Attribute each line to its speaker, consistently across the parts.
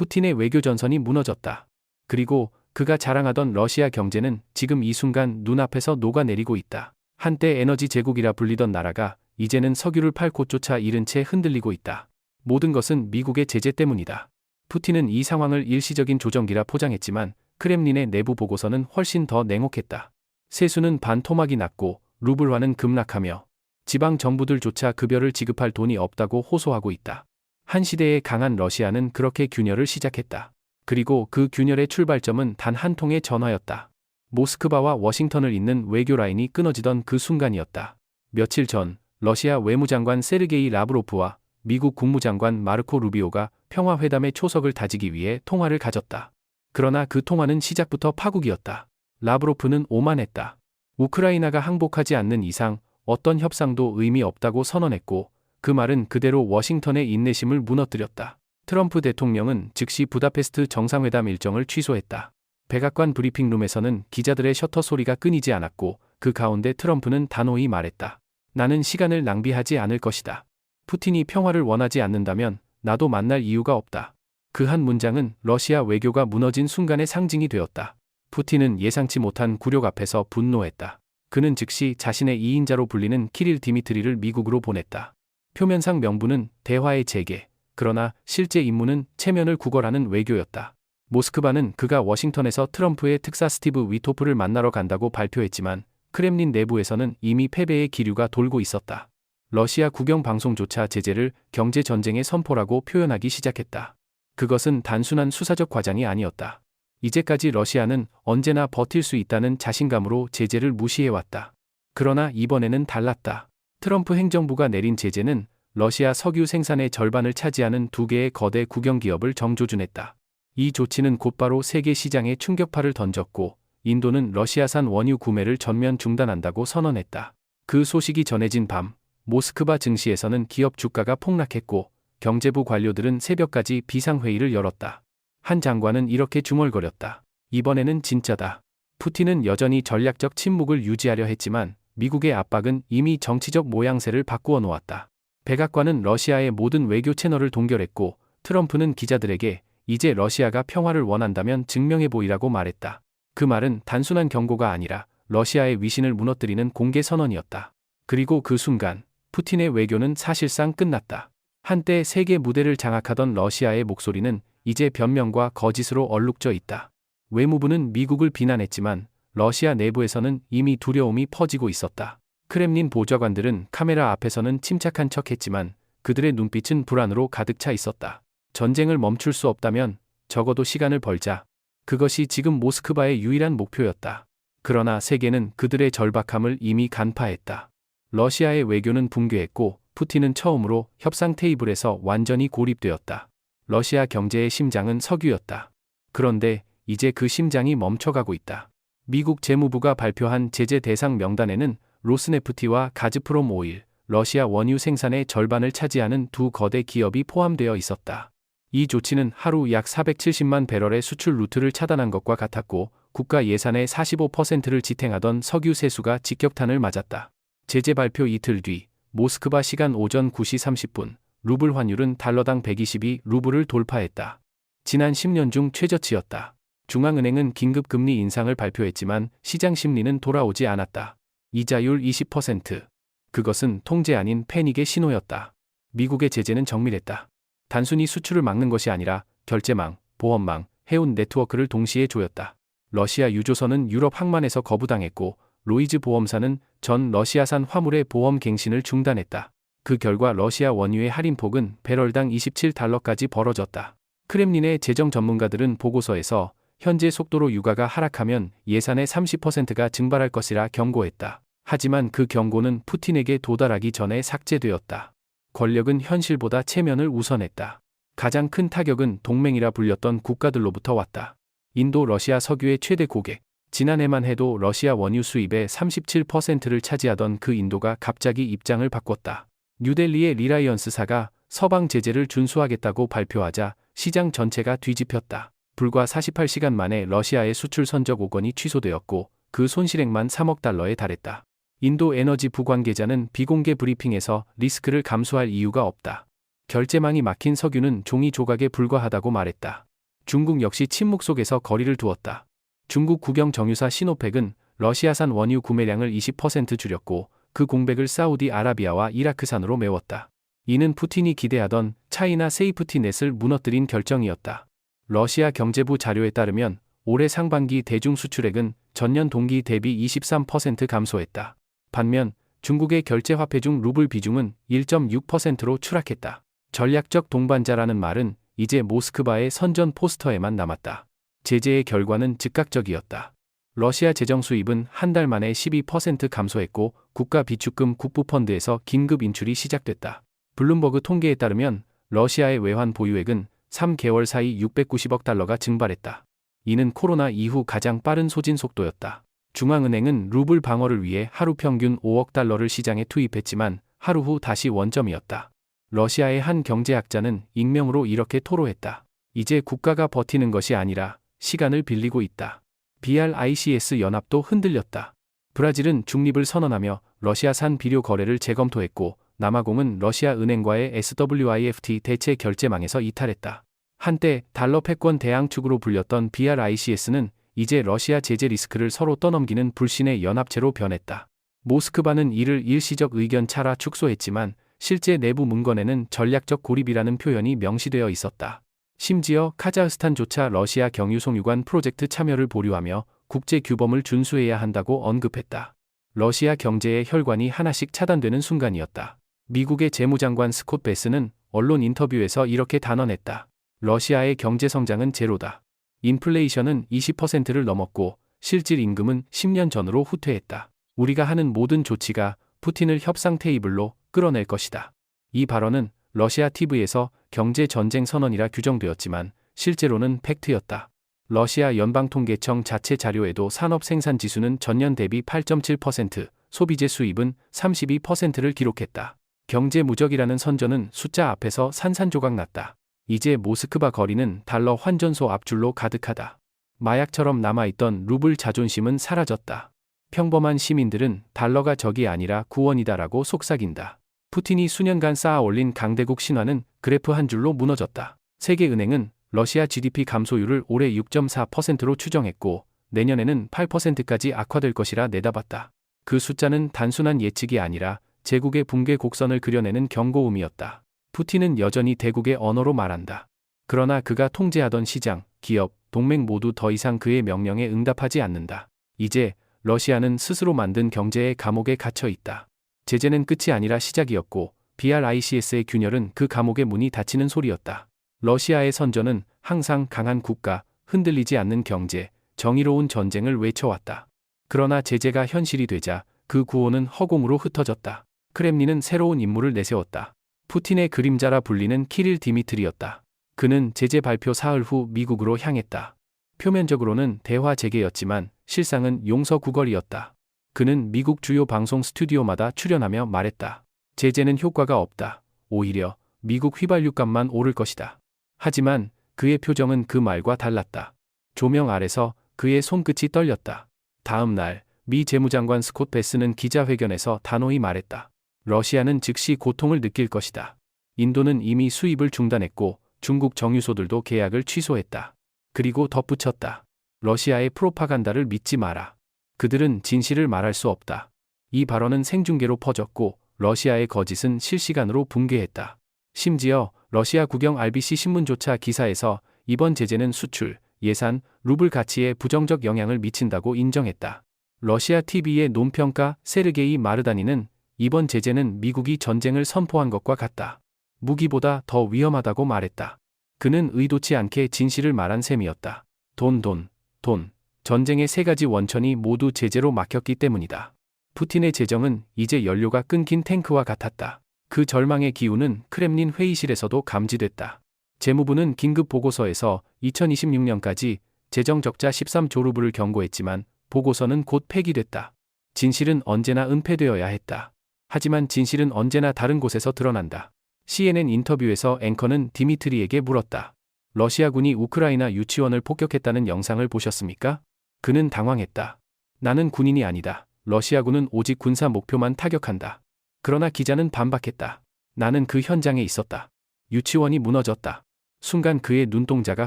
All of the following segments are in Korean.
Speaker 1: 푸틴의 외교 전선이 무너졌다. 그리고 그가 자랑하던 러시아 경제는 지금 이 순간 눈앞에서 녹아내리고 있다. 한때 에너지 제국이라 불리던 나라가 이제는 석유를 팔 곳조차 잃은 채 흔들리고 있다. 모든 것은 미국의 제재 때문이다. 푸틴은 이 상황을 일시적인 조정기라 포장했지만 크렘린의 내부 보고서는 훨씬 더 냉혹했다. 세수는 반토막이 났고 루블화는 급락하며 지방 정부들조차 급여를 지급할 돈이 없다고 호소하고 있다. 한 시대의 강한 러시아는 그렇게 균열을 시작했다. 그리고 그 균열의 출발점은 단 한 통의 전화였다. 모스크바와 워싱턴을 잇는 외교 라인이 끊어지던 그 순간이었다. 며칠 전 러시아 외무장관 세르게이 라브로프와 미국 국무장관 마르코 루비오가 평화회담의 초석을 다지기 위해 통화를 가졌다. 그러나 그 통화는 시작부터 파국이었다. 라브로프는 오만했다. 우크라이나가 항복하지 않는 이상 어떤 협상도 의미 없다고 선언했고 그 말은 그대로 워싱턴의 인내심을 무너뜨렸다. 트럼프 대통령은 즉시 부다페스트 정상회담 일정을 취소했다. 백악관 브리핑룸에서는 기자들의 셔터 소리가 끊이지 않았고 그 가운데 트럼프는 단호히 말했다. 나는 시간을 낭비하지 않을 것이다. 푸틴이 평화를 원하지 않는다면 나도 만날 이유가 없다. 그 한 문장은 러시아 외교가 무너진 순간의 상징이 되었다. 푸틴은 예상치 못한 굴욕 앞에서 분노했다. 그는 즉시 자신의 이인자로 불리는 키릴 디미트리를 미국으로 보냈다. 표면상 명분은 대화의 재개, 그러나 실제 임무는 체면을 구걸하는 외교였다. 모스크바는 그가 워싱턴에서 트럼프의 특사 스티브 위토프를 만나러 간다고 발표했지만 크렘린 내부에서는 이미 패배의 기류가 돌고 있었다. 러시아 국영 방송조차 제재를 경제 전쟁의 선포라고 표현하기 시작했다. 그것은 단순한 수사적 과장이 아니었다. 이제까지 러시아는 언제나 버틸 수 있다는 자신감으로 제재를 무시해왔다. 그러나 이번에는 달랐다. 트럼프 행정부가 내린 제재는 러시아 석유 생산의 절반을 차지하는 두 개의 거대 국영기업을 정조준했다. 이 조치는 곧바로 세계 시장에 충격파를 던졌고 인도는 러시아산 원유 구매를 전면 중단한다고 선언했다. 그 소식이 전해진 밤 모스크바 증시에서는 기업 주가가 폭락했고 경제부 관료들은 새벽까지 비상회의를 열었다. 한 장관은 이렇게 중얼거렸다. 이번에는 진짜다. 푸틴은 여전히 전략적 침묵을 유지하려 했지만 미국의 압박은 이미 정치적 모양새를 바꾸어 놓았다. 백악관은 러시아의 모든 외교 채널을 동결했고 트럼프는 기자들에게 이제 러시아가 평화를 원한다면 증명해 보이라고 말했다. 그 말은 단순한 경고가 아니라 러시아의 위신을 무너뜨리는 공개 선언이었다. 그리고 그 순간 푸틴의 외교는 사실상 끝났다. 한때 세계 무대를 장악하던 러시아의 목소리는 이제 변명과 거짓으로 얼룩져 있다. 외무부는 미국을 비난했지만 러시아 내부에서는 이미 두려움이 퍼지고 있었다. 크렘린 보좌관들은 카메라 앞에서는 침착한 척 했지만 그들의 눈빛은 불안으로 가득 차 있었다. 전쟁을 멈출 수 없다면 적어도 시간을 벌자. 그것이 지금 모스크바의 유일한 목표였다. 그러나 세계는 그들의 절박함을 이미 간파했다. 러시아의 외교는 붕괴했고 푸틴은 처음으로 협상 테이블에서 완전히 고립되었다. 러시아 경제의 심장은 석유였다. 그런데 이제 그 심장이 멈춰가고 있다. 미국 재무부가 발표한 제재 대상 명단에는 로스네프티와 가즈프롬 오일, 러시아 원유 생산의 절반을 차지하는 두 거대 기업이 포함되어 있었다. 이 조치는 하루 약 470만 배럴의 수출 루트를 차단한 것과 같았고 국가 예산의 45%를 지탱하던 석유 세수가 직격탄을 맞았다. 제재 발표 이틀 뒤 모스크바 시간 오전 9시 30분 루블 환율은 달러당 122 루블을 돌파했다. 지난 10년 중 최저치였다. 중앙은행은 긴급 금리 인상을 발표했지만 시장 심리는 돌아오지 않았다. 이자율 20%. 그것은 통제 아닌 패닉의 신호였다. 미국의 제재는 정밀했다. 단순히 수출을 막는 것이 아니라 결제망, 보험망, 해운 네트워크를 동시에 조였다. 러시아 유조선은 유럽 항만에서 거부당했고 로이즈 보험사는 전 러시아산 화물의 보험 갱신을 중단했다. 그 결과 러시아 원유의 할인폭은 배럴당 27달러까지 벌어졌다. 크렘린의 재정 전문가들은 보고서에서 현재 속도로 유가가 하락하면 예산의 30%가 증발할 것이라 경고했다. 하지만 그 경고는 푸틴에게 도달하기 전에 삭제되었다. 권력은 현실보다 체면을 우선했다. 가장 큰 타격은 동맹이라 불렸던 국가들로부터 왔다. 인도 러시아 석유의 최대 고객. 지난해만 해도 러시아 원유 수입의 37%를 차지하던 그 인도가 갑자기 입장을 바꿨다. 뉴델리의 리라이언스사가 서방 제재를 준수하겠다고 발표하자 시장 전체가 뒤집혔다. 불과 48시간 만에 러시아의 수출 선적 5건이 취소되었고 그 손실액만 3억 달러에 달했다. 인도 에너지 부 관계자는 비공개 브리핑에서 리스크를 감수할 이유가 없다. 결제망이 막힌 석유는 종이 조각에 불과하다고 말했다. 중국 역시 침묵 속에서 거리를 두었다. 중국 국영 정유사 시노펙은 러시아산 원유 구매량을 20% 줄였고 그 공백을 사우디아라비아와 이라크산으로 메웠다. 이는 푸틴이 기대하던 차이나 세이프티넷을 무너뜨린 결정이었다. 러시아 경제부 자료에 따르면 올해 상반기 대중 수출액은 전년 동기 대비 23% 감소했다. 반면 중국의 결제 화폐 중 루블 비중은 1.6%로 추락했다. 전략적 동반자라는 말은 이제 모스크바의 선전 포스터에만 남았다. 제재의 결과는 즉각적이었다. 러시아 재정 수입은 한 달 만에 12% 감소했고 국가 비축금 국부 펀드에서 긴급 인출이 시작됐다. 블룸버그 통계에 따르면 러시아의 외환 보유액은 3개월 사이 690억 달러가 증발했다. 이는 코로나 이후 가장 빠른 소진 속도였다. 중앙은행은 루블 방어를 위해 하루 평균 5억 달러를 시장에 투입했지만 하루 후 다시 원점이었다. 러시아의 한 경제학자는 익명으로 이렇게 토로했다. 이제 국가가 버티는 것이 아니라 시간을 빌리고 있다. BRICS 연합도 흔들렸다. 브라질은 중립을 선언하며 러시아산 비료 거래를 재검토했고 남아공은 러시아 은행과의 SWIFT 대체 결제망에서 이탈했다. 한때 달러 패권 대항축으로 불렸던 BRICS는 이제 러시아 제재 리스크를 서로 떠넘기는 불신의 연합체로 변했다. 모스크바는 이를 일시적 의견 차라 축소했지만 실제 내부 문건에는 전략적 고립이라는 표현이 명시되어 있었다. 심지어 카자흐스탄조차 러시아 경유 송유관 프로젝트 참여를 보류하며 국제 규범을 준수해야 한다고 언급했다. 러시아 경제의 혈관이 하나씩 차단되는 순간이었다. 미국의 재무장관 스콧 베스는 언론 인터뷰에서 이렇게 단언했다. 러시아의 경제 성장은 제로다. 인플레이션은 20%를 넘었고 실질 임금은 10년 전으로 후퇴했다. 우리가 하는 모든 조치가 푸틴을 협상 테이블로 끌어낼 것이다. 이 발언은 러시아 TV에서 경제 전쟁 선언이라 규정되었지만 실제로는 팩트였다. 러시아 연방통계청 자체 자료에도 산업 생산 지수는 전년 대비 8.7%, 소비재 수입은 32%를 기록했다. 경제 무적이라는 선전은 숫자 앞에서 산산조각 났다. 이제 모스크바 거리는 달러 환전소 앞줄로 가득하다. 마약처럼 남아있던 루블 자존심은 사라졌다. 평범한 시민들은 달러가 적이 아니라 구원이다라고 속삭인다. 푸틴이 수년간 쌓아 올린 강대국 신화는 그래프 한 줄로 무너졌다. 세계은행은 러시아 GDP 감소율을 올해 6.4%로 추정했고 내년에는 8%까지 악화될 것이라 내다봤다. 그 숫자는 단순한 예측이 아니라 제국의 붕괴 곡선을 그려내는 경고음이었다. 푸틴은 여전히 대국의 언어로 말한다. 그러나 그가 통제하던 시장, 기업, 동맹 모두 더 이상 그의 명령에 응답하지 않는다. 이제 러시아는 스스로 만든 경제의 감옥에 갇혀 있다. 제재는 끝이 아니라 시작이었고 BRICS의 균열은 그 감옥의 문이 닫히는 소리였다. 러시아의 선전은 항상 강한 국가, 흔들리지 않는 경제, 정의로운 전쟁을 외쳐왔다. 그러나 제재가 현실이 되자 그 구호는 허공으로 흩어졌다. 크렘린은 새로운 인물을 내세웠다. 푸틴의 그림자라 불리는 키릴 디미트리였다. 그는 제재 발표 사흘 후 미국으로 향했다. 표면적으로는 대화 재개였지만 실상은 용서 구걸이었다. 그는 미국 주요 방송 스튜디오마다 출연하며 말했다. 제재는 효과가 없다. 오히려 미국 휘발유값만 오를 것이다. 하지만 그의 표정은 그 말과 달랐다. 조명 아래서 그의 손끝이 떨렸다. 다음 날, 미 재무장관 스콧 베스는 기자회견에서 단호히 말했다. 러시아는 즉시 고통을 느낄 것이다. 인도는 이미 수입을 중단했고 중국 정유소들도 계약을 취소했다. 그리고 덧붙였다. 러시아의 프로파간다를 믿지 마라. 그들은 진실을 말할 수 없다. 이 발언은 생중계로 퍼졌고 러시아의 거짓은 실시간으로 붕괴했다. 심지어 러시아 국영 RBC 신문조차 기사에서 이번 제재는 수출, 예산, 루블 가치에 부정적 영향을 미친다고 인정했다. 러시아 TV의 논평가 세르게이 마르다니는 이번 제재는 미국이 전쟁을 선포한 것과 같다. 무기보다 더 위험하다고 말했다. 그는 의도치 않게 진실을 말한 셈이었다. 돈, 돈, 돈. 전쟁의 세 가지 원천이 모두 제재로 막혔기 때문이다. 푸틴의 재정은 이제 연료가 끊긴 탱크와 같았다. 그 절망의 기운은 크렘린 회의실에서도 감지됐다. 재무부는 긴급 보고서에서 2026년까지 재정 적자 13조 루블을 경고했지만 보고서는 곧 폐기됐다. 진실은 언제나 은폐되어야 했다. 하지만 진실은 언제나 다른 곳에서 드러난다. CNN 인터뷰에서 앵커는 디미트리에게 물었다. 러시아군이 우크라이나 유치원을 폭격했다는 영상을 보셨습니까? 그는 당황했다. 나는 군인이 아니다. 러시아군은 오직 군사 목표만 타격한다. 그러나 기자는 반박했다. 나는 그 현장에 있었다. 유치원이 무너졌다. 순간 그의 눈동자가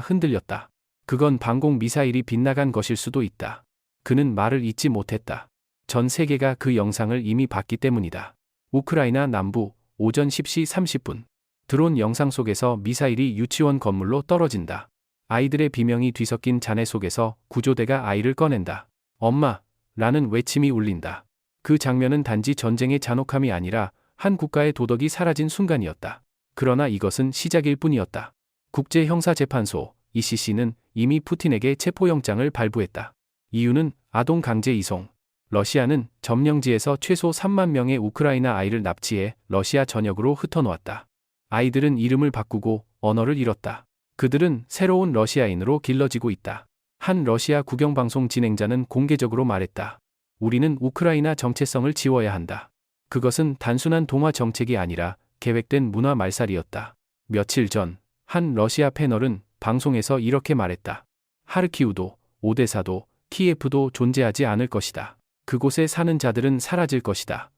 Speaker 1: 흔들렸다. 그건 방공 미사일이 빗나간 것일 수도 있다. 그는 말을 잇지 못했다. 전 세계가 그 영상을 이미 봤기 때문이다. 우크라이나 남부 오전 10시 30분. 드론 영상 속에서 미사일이 유치원 건물로 떨어진다. 아이들의 비명이 뒤섞인 잔해 속에서 구조대가 아이를 꺼낸다. 엄마! 라는 외침이 울린다. 그 장면은 단지 전쟁의 잔혹함이 아니라 한 국가의 도덕이 사라진 순간이었다. 그러나 이것은 시작일 뿐이었다. 국제형사재판소 ECC는 이미 푸틴에게 체포영장을 발부했다. 이유는 아동 강제 이송. 러시아는 점령지에서 최소 3만 명의 우크라이나 아이를 납치해 러시아 전역으로 흩어놓았다. 아이들은 이름을 바꾸고 언어를 잃었다. 그들은 새로운 러시아인으로 길러지고 있다. 한 러시아 국영방송 진행자는 공개적으로 말했다. 우리는 우크라이나 정체성을 지워야 한다. 그것은 단순한 동화 정책이 아니라 계획된 문화 말살이었다. 며칠 전, 한 러시아 패널은 방송에서 이렇게 말했다. 하르키우도, 오데사도, 키예프도 존재하지 않을 것이다. 그곳에 사는 자들은 사라질 것이다.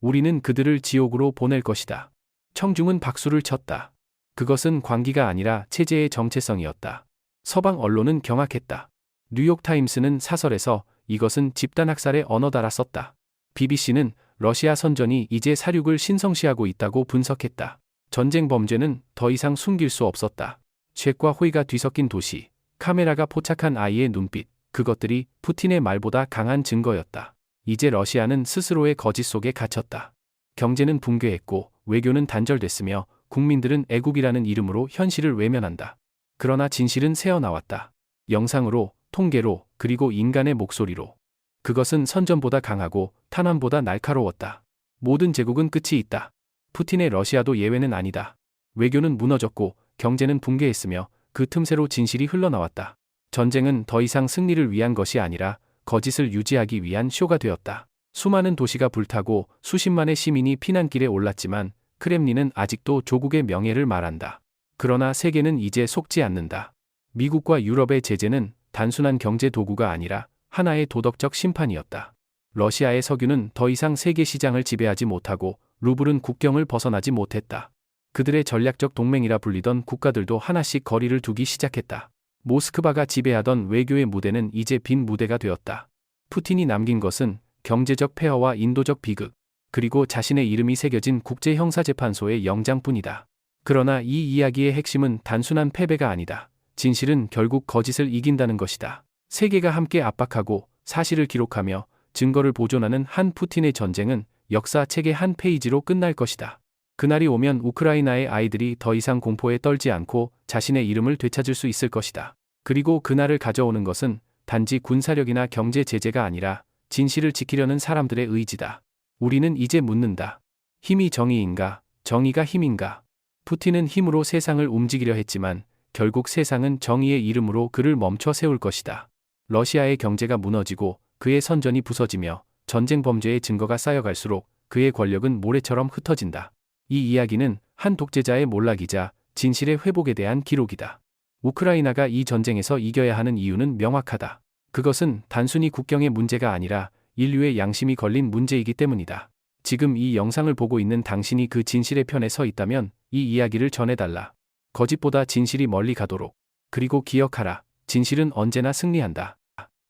Speaker 1: 우리는 그들을 지옥으로 보낼 것이다. 청중은 박수를 쳤다. 그것은 광기가 아니라 체제의 정체성이었다. 서방 언론은 경악했다. 뉴욕타임스는 사설에서 이것은 집단학살의 언어다라 썼다. BBC는 러시아 선전이 이제 사륙을 신성시하고 있다고 분석했다. 전쟁 범죄는 더 이상 숨길 수 없었다. 죄과 호의가 뒤섞인 도시, 카메라가 포착한 아이의 눈빛, 그것들이 푸틴의 말보다 강한 증거였다. 이제 러시아는 스스로의 거짓 속에 갇혔다. 경제는 붕괴했고 외교는 단절됐으며 국민들은 애국이라는 이름으로 현실을 외면한다. 그러나 진실은 새어나왔다. 영상으로, 통계로, 그리고 인간의 목소리로. 그것은 선전보다 강하고 탄환보다 날카로웠다. 모든 제국은 끝이 있다. 푸틴의 러시아도 예외는 아니다. 외교는 무너졌고 경제는 붕괴했으며 그 틈새로 진실이 흘러나왔다. 전쟁은 더 이상 승리를 위한 것이 아니라 거짓을 유지하기 위한 쇼가 되었다. 수많은 도시가 불타고 수십만의 시민이 피난길에 올랐지만 크렘린은 아직도 조국의 명예를 말한다. 그러나 세계는 이제 속지 않는다. 미국과 유럽의 제재는 단순한 경제 도구가 아니라 하나의 도덕적 심판이었다. 러시아의 석유는 더 이상 세계 시장을 지배하지 못하고 루블은 국경을 벗어나지 못했다. 그들의 전략적 동맹이라 불리던 국가들도 하나씩 거리를 두기 시작했다. 모스크바가 지배하던 외교의 무대는 이제 빈 무대가 되었다. 푸틴이 남긴 것은 경제적 폐허와 인도적 비극, 그리고 자신의 이름이 새겨진 국제형사재판소의 영장뿐이다. 그러나 이 이야기의 핵심은 단순한 패배가 아니다. 진실은 결국 거짓을 이긴다는 것이다. 세계가 함께 압박하고 사실을 기록하며 증거를 보존하는 한 푸틴의 전쟁은 역사책의 한 페이지로 끝날 것이다. 그날이 오면 우크라이나의 아이들이 더 이상 공포에 떨지 않고 자신의 이름을 되찾을 수 있을 것이다. 그리고 그날을 가져오는 것은 단지 군사력이나 경제 제재가 아니라 진실을 지키려는 사람들의 의지다. 우리는 이제 묻는다. 힘이 정의인가? 정의가 힘인가? 푸틴은 힘으로 세상을 움직이려 했지만 결국 세상은 정의의 이름으로 그를 멈춰 세울 것이다. 러시아의 경제가 무너지고 그의 선전이 부서지며 전쟁 범죄의 증거가 쌓여갈수록 그의 권력은 모래처럼 흩어진다. 이 이야기는 한 독재자의 몰락이자 진실의 회복에 대한 기록이다. 우크라이나가 이 전쟁에서 이겨야 하는 이유는 명확하다. 그것은 단순히 국경의 문제가 아니라 인류의 양심이 걸린 문제이기 때문이다. 지금 이 영상을 보고 있는 당신이 그 진실의 편에 서 있다면 이 이야기를 전해달라. 거짓보다 진실이 멀리 가도록. 그리고 기억하라. 진실은 언제나 승리한다.